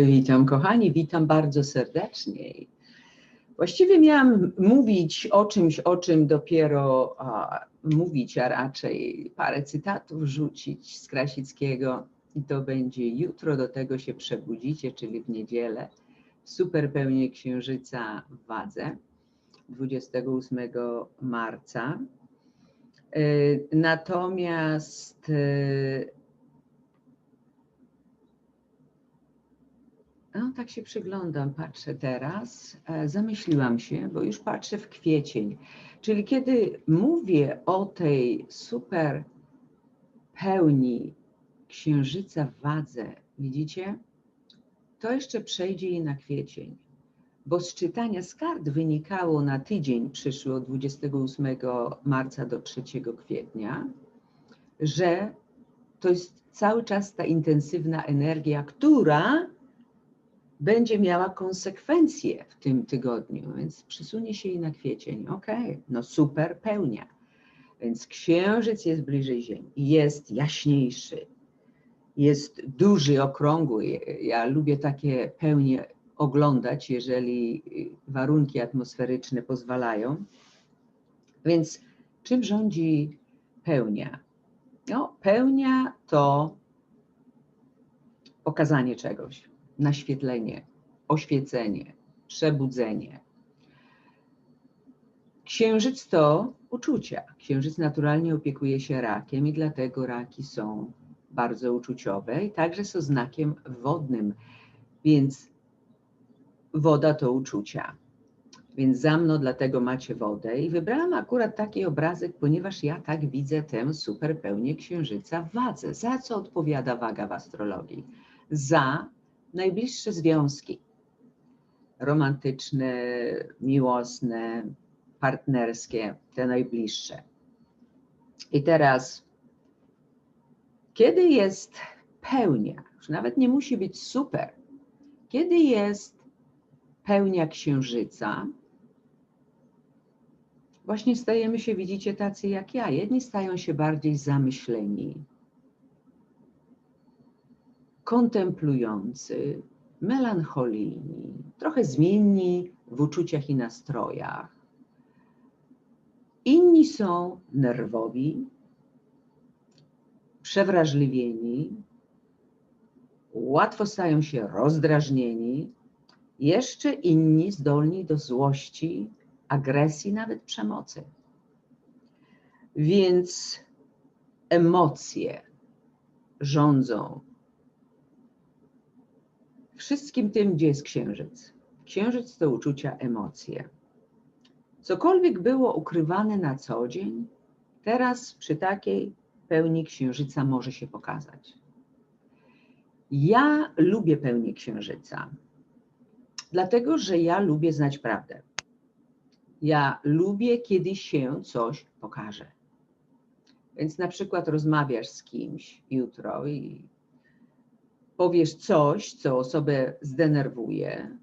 Witam kochani, witam bardzo serdecznie. Właściwie miałam mówić o czymś, o czym dopiero a, mówić, a raczej parę cytatów rzucić z Krasickiego i to będzie jutro, do tego się przebudzicie, czyli w niedzielę, w superpełni Księżyca w Wadze 28 marca. Y, Natomiast No, tak się przyglądam, patrzę teraz, e, zamyśliłam się, bo już patrzę w kwiecień. Czyli kiedy mówię o tej super pełni księżyca w wadze, widzicie, to jeszcze przejdzie i na kwiecień. Bo z czytania z kart wynikało na tydzień przyszły od 28 marca do 3 kwietnia, że to jest cały czas ta intensywna energia, która będzie miała konsekwencje w tym tygodniu, więc przysunie się i na kwiecień. Okej, okay, no super, pełnia. Więc księżyc jest bliżej Ziemi, jest jaśniejszy, jest duży, okrągły. Ja lubię takie pełnie oglądać, jeżeli warunki atmosferyczne pozwalają. Więc czym rządzi pełnia? No, pełnia to pokazanie czegoś naświetlenie, oświecenie, przebudzenie. Księżyc to uczucia. Księżyc naturalnie opiekuje się rakiem i dlatego raki są bardzo uczuciowe i także są znakiem wodnym, więc woda to uczucia. Więc za mną dlatego macie wodę i wybrałam akurat taki obrazek, ponieważ ja tak widzę tę super pełnię księżyca w wadze. Za co odpowiada waga w astrologii? Za najbliższe związki romantyczne, miłosne, partnerskie, te najbliższe. I teraz, kiedy jest pełnia, już nawet nie musi być super, kiedy jest pełnia księżyca, właśnie stajemy się, widzicie, tacy jak ja. Jedni stają się bardziej zamyśleni, kontemplujący, melancholijni, trochę zmienni w uczuciach i nastrojach. Inni są nerwowi, przewrażliwieni, łatwo stają się rozdrażnieni, jeszcze inni zdolni do złości, agresji, nawet przemocy. Więc emocje rządzą wszystkim tym, gdzie jest księżyc. Księżyc to uczucia, emocje. Cokolwiek było ukrywane na co dzień, teraz przy takiej pełni księżyca może się pokazać. Ja lubię pełnię księżyca, dlatego że ja lubię znać prawdę. Ja lubię, kiedy się coś pokaże. Więc na przykład rozmawiasz z kimś jutro i powiesz coś, co osobę zdenerwuje,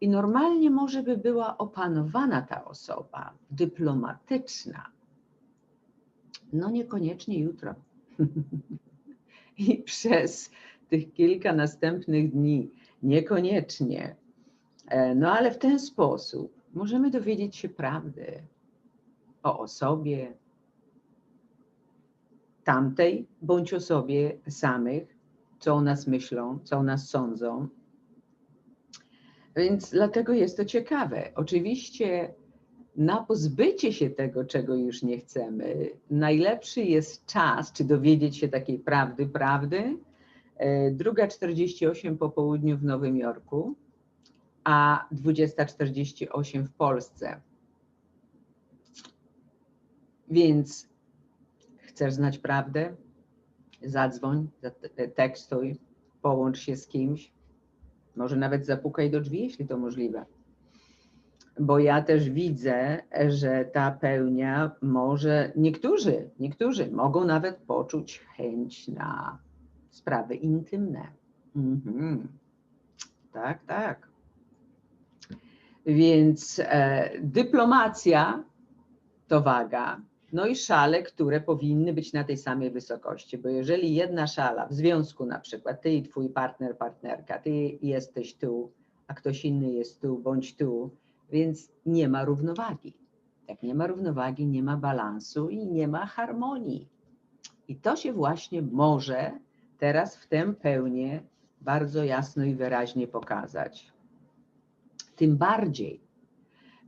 i normalnie może by była opanowana ta osoba, dyplomatyczna. No niekoniecznie jutro. I przez tych kilka następnych dni niekoniecznie. E, no ale w ten sposób możemy dowiedzieć się prawdy o osobie tamtej bądź o sobie samych, co o nas myślą, co o nas sądzą. Więc dlatego jest to ciekawe. Oczywiście na pozbycie się tego, czego już nie chcemy, najlepszy jest czas, czy dowiedzieć się takiej prawdy, prawdy. E, druga 48 po południu w Nowym Jorku, a 20.48 w Polsce. Więc chcesz znać prawdę? Zadzwoń, tekstuj, połącz się z kimś, może nawet zapukaj do drzwi, jeśli to możliwe. Bo ja też widzę, że ta pełnia może, niektórzy, niektórzy mogą nawet poczuć chęć na sprawy intymne. Mhm. Tak, tak. Więc e, dyplomacja to waga, No i szale, które powinny być na tej samej wysokości, bo jeżeli jedna szala w związku na przykład, ty i twój partner, partnerka, ty jesteś tu, a ktoś inny jest tu bądź tu, więc nie ma równowagi. Jak nie ma równowagi, nie ma balansu i nie ma harmonii. I to się właśnie może teraz w tę pełnię bardzo jasno i wyraźnie pokazać. Tym bardziej,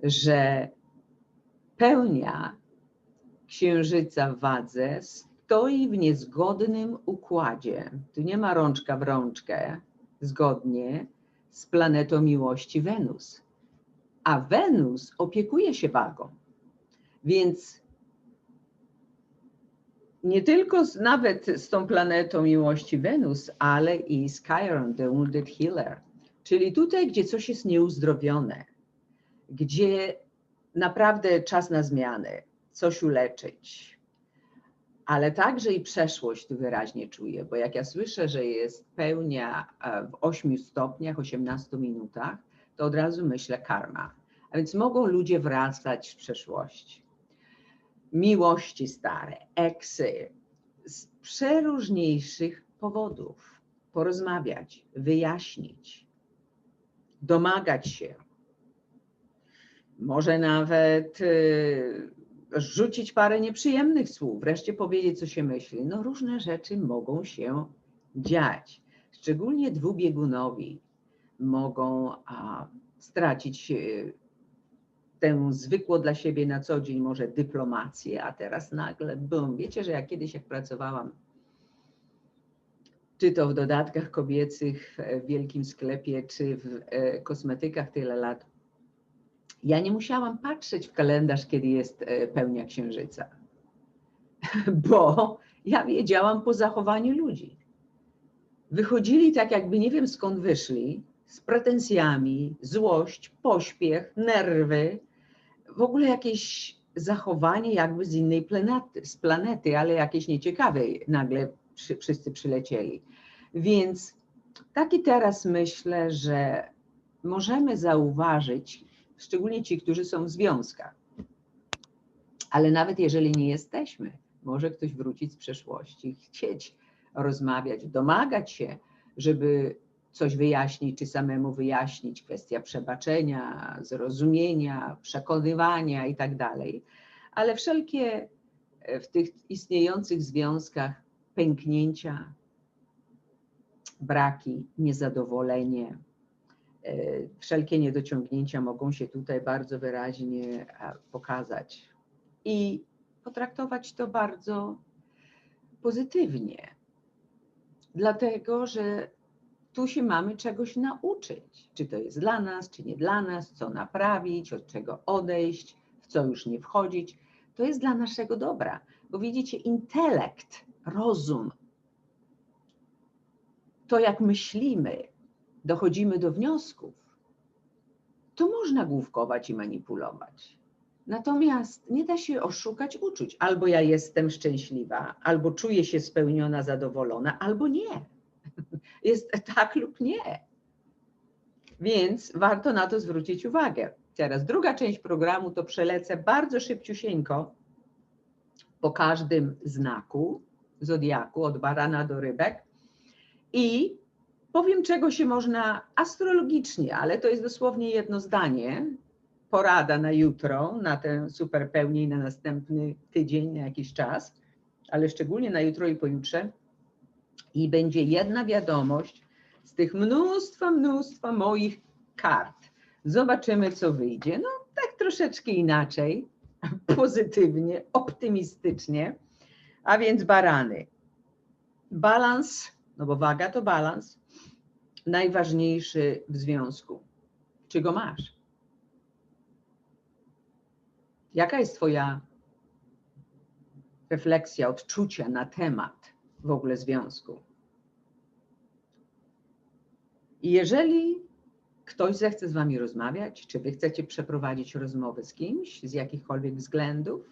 że pełnia księżyca w wadze stoi w niezgodnym układzie. Tu nie ma rączka w rączkę, zgodnie z planetą miłości Wenus. A Wenus opiekuje się wagą. Więc nie tylko z, nawet z tą planetą miłości Wenus, ale i z Chiron, the Wounded Healer. Czyli tutaj, gdzie coś jest nieuzdrowione, gdzie naprawdę czas na zmiany, coś uleczyć. Ale także i przeszłość wyraźnie czuję, bo jak ja słyszę, że jest pełnia e, w 8 stopniach, 18 minutach, to od razu myślę karma. A więc mogą ludzie wracać w przeszłości. Miłości stare, eksy, z przeróżniejszych powodów. Porozmawiać, wyjaśnić, domagać się. Może nawet y, rzucić parę nieprzyjemnych słów, wreszcie powiedzieć, co się myśli. No różne rzeczy mogą się dziać. Szczególnie dwubiegunowi mogą a, stracić y, tę zwykłą dla siebie na co dzień może dyplomację, a teraz nagle bum. Wiecie, że ja kiedyś jak pracowałam czy to w dodatkach kobiecych w wielkim sklepie, czy w e, kosmetykach tyle lat, ja nie musiałam patrzeć w kalendarz, kiedy jest e, pełnia księżyca, bo ja wiedziałam po zachowaniu ludzi. Wychodzili tak, jakby nie wiem skąd wyszli, z pretensjami, złość, pośpiech, nerwy, w ogóle jakieś zachowanie jakby z innej planety, z planety, ale jakieś nieciekawej nagle przy, wszyscy przylecieli. Więc taki teraz myślę, że możemy zauważyć, szczególnie ci, którzy są w związkach. Ale nawet jeżeli nie jesteśmy, może ktoś wrócić z przeszłości, chcieć rozmawiać, domagać się, żeby coś wyjaśnić, czy samemu wyjaśnić, kwestia przebaczenia, zrozumienia, przekonywania i tak dalej. Ale wszelkie e, w tych istniejących związkach pęknięcia, braki, niezadowolenie, wszelkie niedociągnięcia mogą się tutaj bardzo wyraźnie pokazać i potraktować to bardzo pozytywnie, dlatego że tu się mamy czegoś nauczyć, czy to jest dla nas, czy nie dla nas, co naprawić, od czego odejść, w co już nie wchodzić. To jest dla naszego dobra, bo widzicie, intelekt, rozum, to jak myślimy, dochodzimy do wniosków, to można główkować i manipulować. Natomiast nie da się oszukać uczuć. Albo ja jestem szczęśliwa, albo czuję się spełniona, zadowolona, albo nie. Jest tak lub nie. Więc warto na to zwrócić uwagę. Teraz druga część programu to przelecę bardzo szybciusieńko po każdym znaku zodiaku, od barana do rybek. I Powiem, czego się można astrologicznie, ale to jest dosłownie jedno zdanie, porada na jutro, na tę super pełnię i na następny tydzień, na jakiś czas, ale szczególnie na jutro i pojutrze. I będzie jedna wiadomość z tych mnóstwa, mnóstwa moich kart. Zobaczymy, co wyjdzie. No, tak troszeczkę inaczej, pozytywnie, optymistycznie. A więc barany. Balans, no bo waga to balans, najważniejszy w związku? Czy go masz? Jaka jest Twoja refleksja, odczucia na temat w ogóle związku? I jeżeli ktoś zechce z Wami rozmawiać, czy Wy chcecie przeprowadzić rozmowę z kimś z jakichkolwiek względów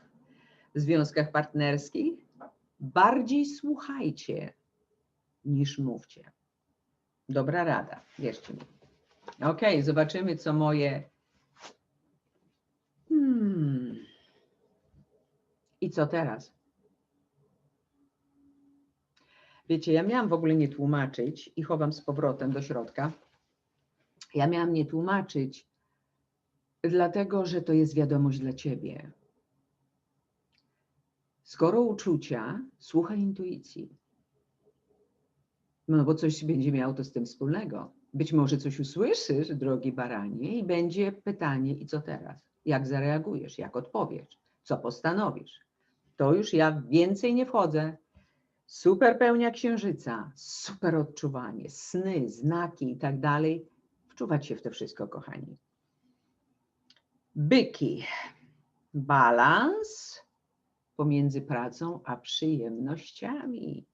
w związkach partnerskich, bardziej słuchajcie niż mówcie. Dobra rada, wierzcie mi. Ok, zobaczymy, co moje. Hmm. I co teraz? Wiecie, ja miałam w ogóle nie tłumaczyć i chowam z powrotem do środka. Ja miałam nie tłumaczyć, dlatego że to jest wiadomość dla ciebie. Skoro uczucia, słuchaj intuicji. No bo coś będzie miało to z tym wspólnego. Być może coś usłyszysz, drogi baranie, i będzie pytanie, i co teraz? Jak zareagujesz, jak odpowiesz, co postanowisz? To już ja więcej nie wchodzę. Super pełnia księżyca, super odczuwanie, sny, znaki i tak dalej. Wczuwać się w to wszystko, kochani. Byki. Balans pomiędzy pracą a przyjemnościami.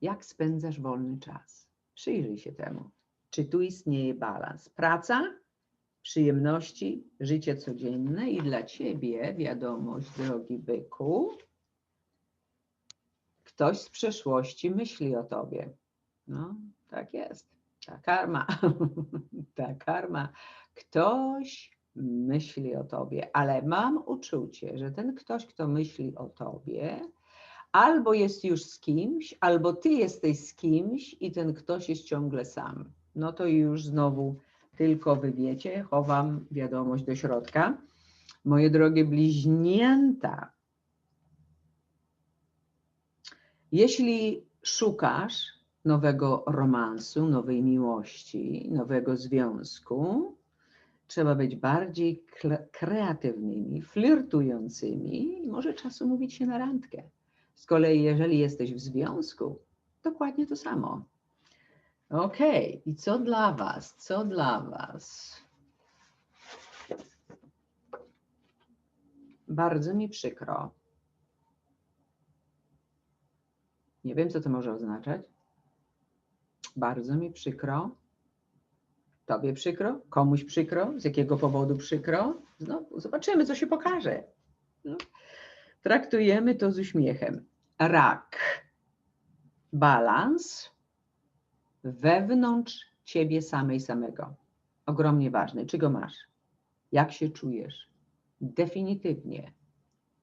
Jak spędzasz wolny czas? Przyjrzyj się temu. Czy tu istnieje balans? Praca, przyjemności, życie codzienne i dla ciebie wiadomość, drogi byku. Ktoś z przeszłości myśli o tobie. No, tak jest. Ta karma. Ta karma. Ktoś myśli o tobie, ale mam uczucie, że ten ktoś, kto myśli o tobie, albo jest już z kimś, albo ty jesteś z kimś i ten ktoś jest ciągle sam. No to już znowu tylko wy wiecie, chowam wiadomość do środka. Moje drogie bliźnięta, jeśli szukasz nowego romansu, nowej miłości, nowego związku, trzeba być bardziej kreatywnymi, flirtującymi i może czasu mówić się na randkę. Z kolei, jeżeli jesteś w związku, dokładnie to samo. Ok, i co dla Was? Co dla Was? Bardzo mi przykro. Nie wiem, co to może oznaczać. Bardzo mi przykro. Tobie przykro? Komuś przykro? Z jakiego powodu przykro? No, zobaczymy, co się pokaże. No. Traktujemy to z uśmiechem. Rak. Balans wewnątrz ciebie samej samego. Ogromnie ważny. Czy go masz? Jak się czujesz? Definitywnie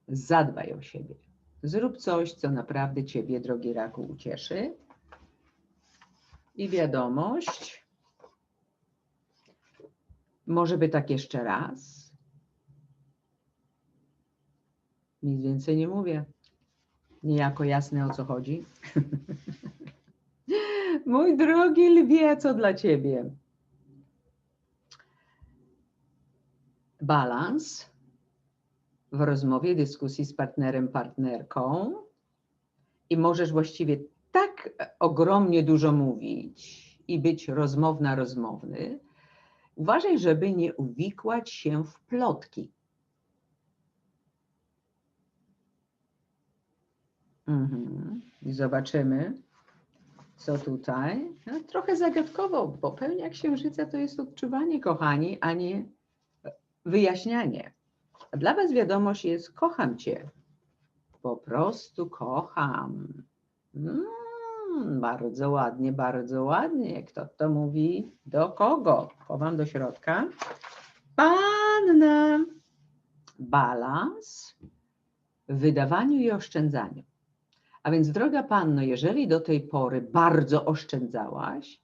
zadbaj o siebie. Zrób coś, co naprawdę ciebie, drogi raku, ucieszy. I wiadomość. Może by tak jeszcze raz. Nic więcej nie mówię. Niejako jasne o co chodzi. Mój drogi lwie, co dla ciebie? Balans w rozmowie, dyskusji z partnerem, partnerką i możesz właściwie tak ogromnie dużo mówić i być rozmowna, rozmowny. Uważaj, żeby nie uwikłać się w plotki. Mhm. I zobaczymy, co tutaj. No, trochę zagadkowo, bo pełnia księżyca to jest odczuwanie, kochani, a nie wyjaśnianie. A dla Was wiadomość jest: kocham Cię. Po prostu kocham. Mm, bardzo ładnie, bardzo ładnie. Kto to mówi? Do kogo? Chowam do środka. Panna. Balans w wydawaniu i oszczędzaniu. A więc, droga panno, jeżeli do tej pory bardzo oszczędzałaś,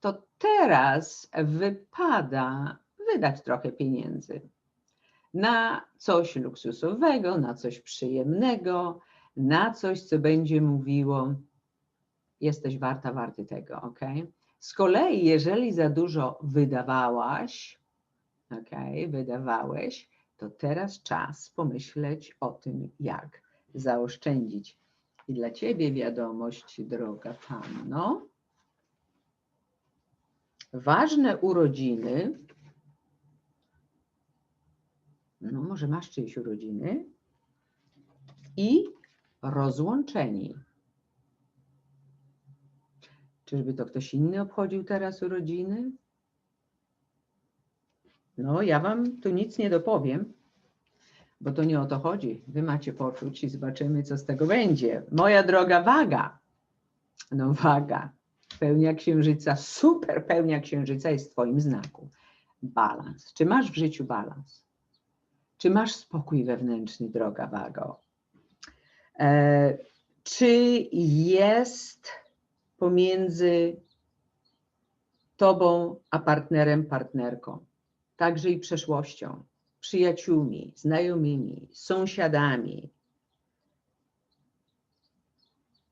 to teraz wypada wydać trochę pieniędzy na coś luksusowego, na coś przyjemnego, na coś, co będzie mówiło, jesteś warta, warty tego, ok? Z kolei, jeżeli za dużo wydawałaś, ok, wydawałeś, to teraz czas pomyśleć o tym, jak zaoszczędzić. I dla Ciebie wiadomość, droga Panno. Ważne urodziny no może masz czyjeś urodziny i rozłączeni. Czyżby to ktoś inny obchodził teraz urodziny? No, ja Wam tu nic nie dopowiem, bo to nie o to chodzi. Wy macie poczuć i zobaczymy, co z tego będzie. Moja droga waga. No, waga. Pełnia księżyca, super pełnia księżyca jest w Twoim znaku. Balans. Czy masz w życiu balans? Czy masz spokój wewnętrzny, droga wago? E, Czy jest pomiędzy tobą a partnerem, partnerką, także i przeszłością, przyjaciółmi, znajomymi, sąsiadami,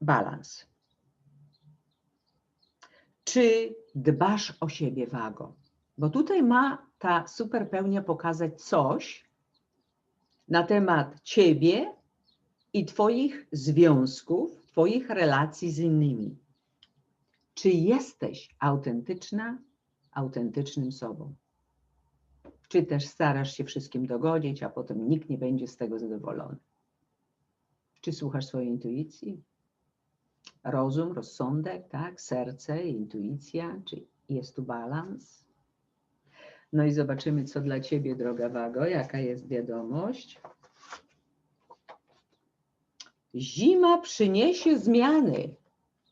balans. Czy dbasz o siebie, wago? Bo tutaj ma ta superpełnia pokazać coś na temat ciebie i Twoich związków, Twoich relacji z innymi. Czy jesteś autentyczna, autentycznym sobą? Czy też starasz się wszystkim dogodzić, a potem nikt nie będzie z tego zadowolony? Czy słuchasz swojej intuicji? Rozum, rozsądek, tak? Serce, intuicja, czy jest tu balans? No i zobaczymy, co dla Ciebie, droga Wago, jaka jest wiadomość. Zima przyniesie zmiany.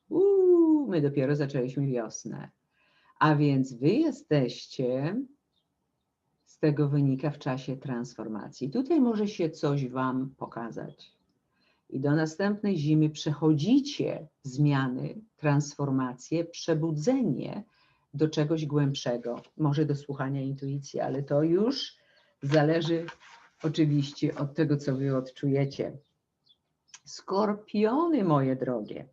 Uuu, my dopiero zaczęliśmy wiosnę. A więc Wy jesteście, z tego wynika w czasie transformacji. Tutaj może się coś Wam pokazać. I do następnej zimy przechodzicie zmiany, transformacje, przebudzenie do czegoś głębszego, może do słuchania intuicji, ale to już zależy oczywiście od tego, co wy odczujecie. Skorpiony, moje drogie.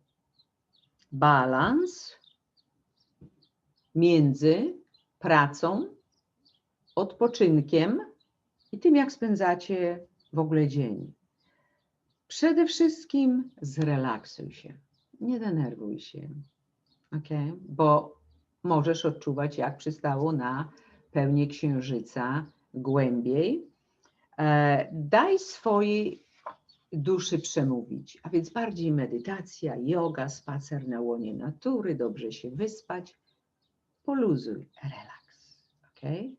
Balans między pracą, odpoczynkiem i tym, jak spędzacie w ogóle dzień. Przede wszystkim zrelaksuj się, nie denerwuj się, ok? Bo możesz odczuwać, jak przystało na pełnię księżyca głębiej. E, daj swojej duszy przemówić, a więc bardziej medytacja, yoga, spacer na łonie natury, dobrze się wyspać. Poluzuj, relaks, ok?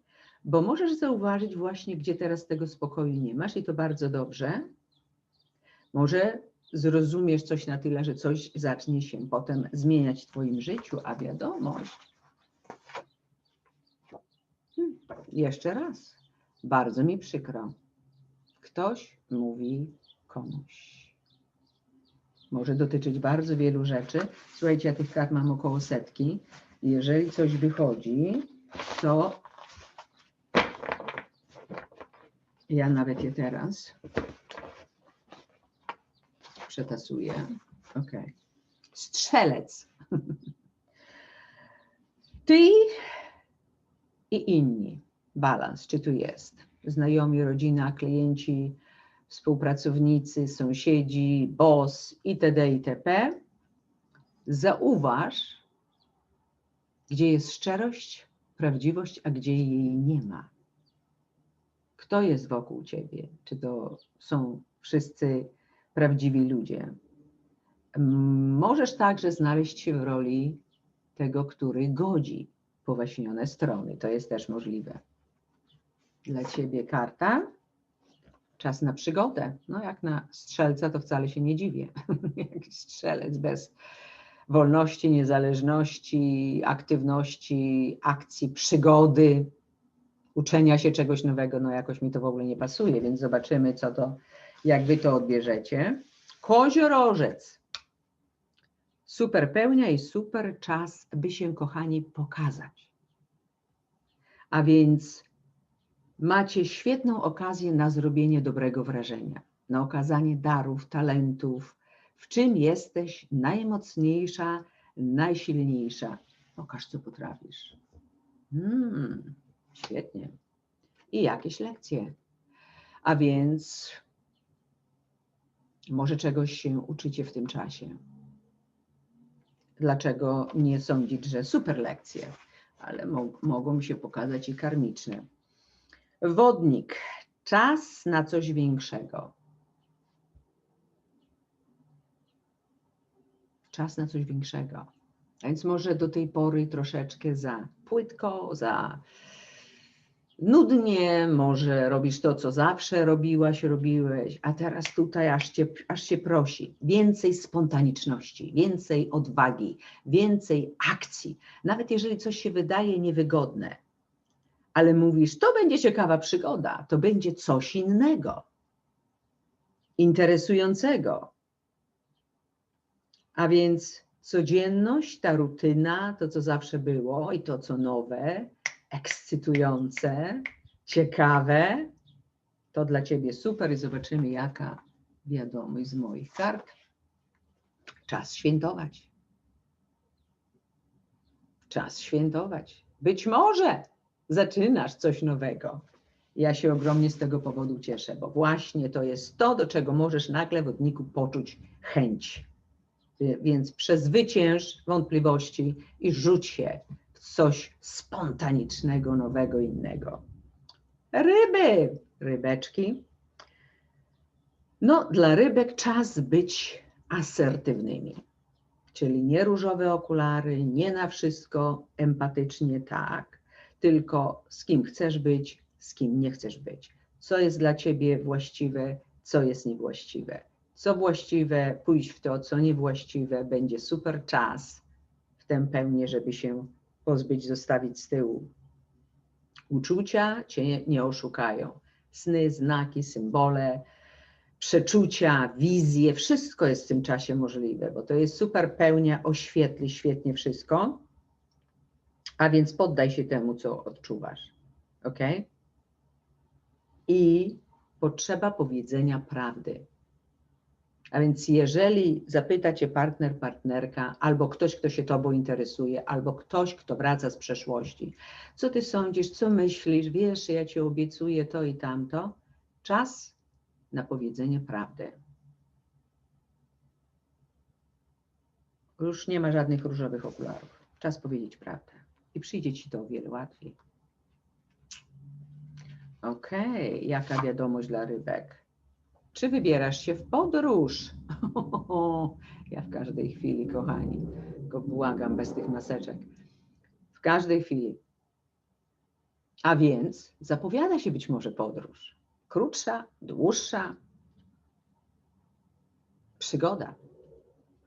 Bo możesz zauważyć właśnie, gdzie teraz tego spokoju nie masz i to bardzo dobrze. Może zrozumiesz coś na tyle, że coś zacznie się potem zmieniać w Twoim życiu, a wiadomość. Hmm, jeszcze raz. Bardzo mi przykro. Ktoś mówi komuś. Może dotyczyć bardzo wielu rzeczy. Słuchajcie, ja tych kart mam około setki. Jeżeli coś wychodzi, to ja nawet je teraz przetasuję. Ok. Strzelec. Ty i inni. Balans, czy tu jest? Znajomi, rodzina, klienci, współpracownicy, sąsiedzi, boss itd. itp. Zauważ, gdzie jest szczerość, prawdziwość, a gdzie jej nie ma. Kto jest wokół ciebie? Czy to są wszyscy prawdziwi ludzie? Możesz także znaleźć się w roli tego, który godzi powaśnione strony. To jest też możliwe. Dla ciebie karta. Czas na przygodę. No jak na strzelca to wcale się nie dziwię. Jakiś strzelec bez wolności, niezależności, aktywności, akcji, przygody, uczenia się czegoś nowego, no jakoś mi to w ogóle nie pasuje, więc zobaczymy, co to, jak wy to odbierzecie. Koziorożec. Super pełnia i super czas, by się, kochani, pokazać. A więc macie świetną okazję na zrobienie dobrego wrażenia, na okazanie darów, talentów, w czym jesteś najmocniejsza, najsilniejsza. Pokaż, co potrafisz. Hmm, świetnie. I jakieś lekcje. A więc może czegoś się uczycie w tym czasie. Dlaczego nie sądzić, że super lekcje, ale mo mogą się pokazać i karmiczne. Wodnik. Czas na coś większego. Czas na coś większego. A więc może do tej pory troszeczkę za płytko, za nudnie, może robisz to, co zawsze robiłaś, robiłeś, a teraz tutaj aż cię, aż cię prosi. Więcej spontaniczności, więcej odwagi, więcej akcji. Nawet jeżeli coś się wydaje niewygodne, ale mówisz, to będzie ciekawa przygoda, to będzie coś innego, interesującego. A więc codzienność, ta rutyna, to co zawsze było i to co nowe, ekscytujące, ciekawe, to dla Ciebie super i zobaczymy, jaka wiadomość z moich kart. Czas świętować. Czas świętować. Być może zaczynasz coś nowego. Ja się ogromnie z tego powodu cieszę, bo właśnie to jest to, do czego możesz nagle w odniku poczuć chęć. Więc przezwycięż wątpliwości i rzuć się coś spontanicznego, nowego, innego. Ryby, rybeczki. No, dla rybek czas być asertywnymi. Czyli nie różowe okulary, nie na wszystko empatycznie tak, tylko z kim chcesz być, z kim nie chcesz być. Co jest dla ciebie właściwe, co jest niewłaściwe. Co właściwe, pójść w to, co niewłaściwe, będzie super czas w tę pełnię, żeby się pozbyć, zostawić z tyłu. Uczucia cię nie oszukają. Sny, znaki, symbole, przeczucia, wizje, wszystko jest w tym czasie możliwe, bo to jest super pełnia, oświetli świetnie wszystko. A więc poddaj się temu, co odczuwasz. Ok? I potrzeba powiedzenia prawdy. A więc jeżeli zapyta cię partner, partnerka, albo ktoś, kto się tobą interesuje, albo ktoś, kto wraca z przeszłości, co ty sądzisz, co myślisz, wiesz, ja ci obiecuję to i tamto, czas na powiedzenie prawdy. Już nie ma żadnych różowych okularów. Czas powiedzieć prawdę. I przyjdzie ci to o wiele łatwiej. Okej, jaka wiadomość dla rybek? Czy wybierasz się w podróż? Ja w każdej chwili, kochani, tylko błagam bez tych maseczek. W każdej chwili. A więc zapowiada się być może podróż. Krótsza, dłuższa. Przygoda.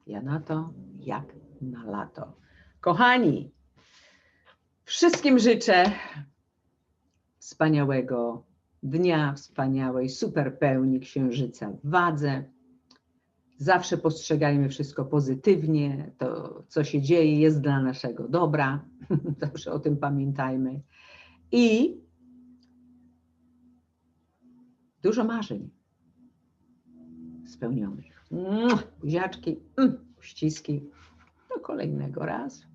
Ja na to jak na lato. Kochani, wszystkim życzę wspaniałego dnia, wspaniałej super pełni księżyca w wadze. Zawsze postrzegajmy wszystko pozytywnie. To, co się dzieje, jest dla naszego dobra. Zawsze o tym pamiętajmy. I dużo marzeń spełnionych. Buziaczki, mm, ściski. Do kolejnego razu.